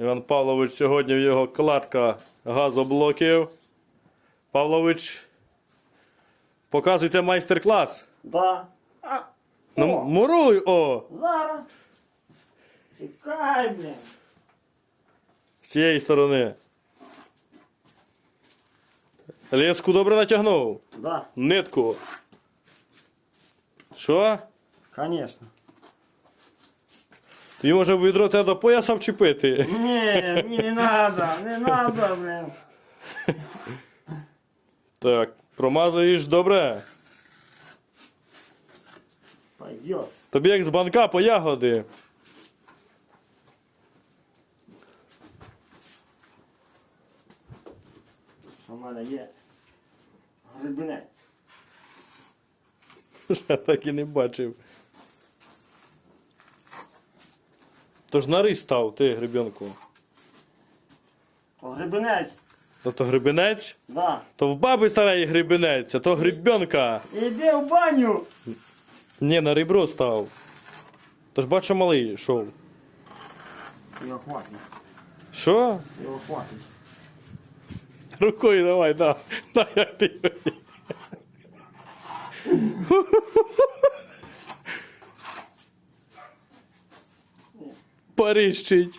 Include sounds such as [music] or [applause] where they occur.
Іван Павлович сьогодні в його кладка газоблоків. Павлович, показуйте майстер-клас. Да. А, Ну, о, муруй, о! зараз. Чекай, блін. З цієї сторони. Леску добре натягнув. Да, Нитку. Що? конечно. Тобі може відро тебе до пояса вчепити? Ні, мені не надо, не надо, блін. Так, промазуєш добре. Пойдет. Тобі як з банка по ягоди. У мене є грибинець. [laughs] Я так і не бачив. Тож на рис став, ти гребенку. То грибинець, То то гребенець, да. то в баби старої гребенець, а то гребенка. Іди в баню. Ні, на ребро став. Тож бачу малий йшов. Його хватить, Що? його хватить. Рукою давай, да. Да, як ти. Парищить.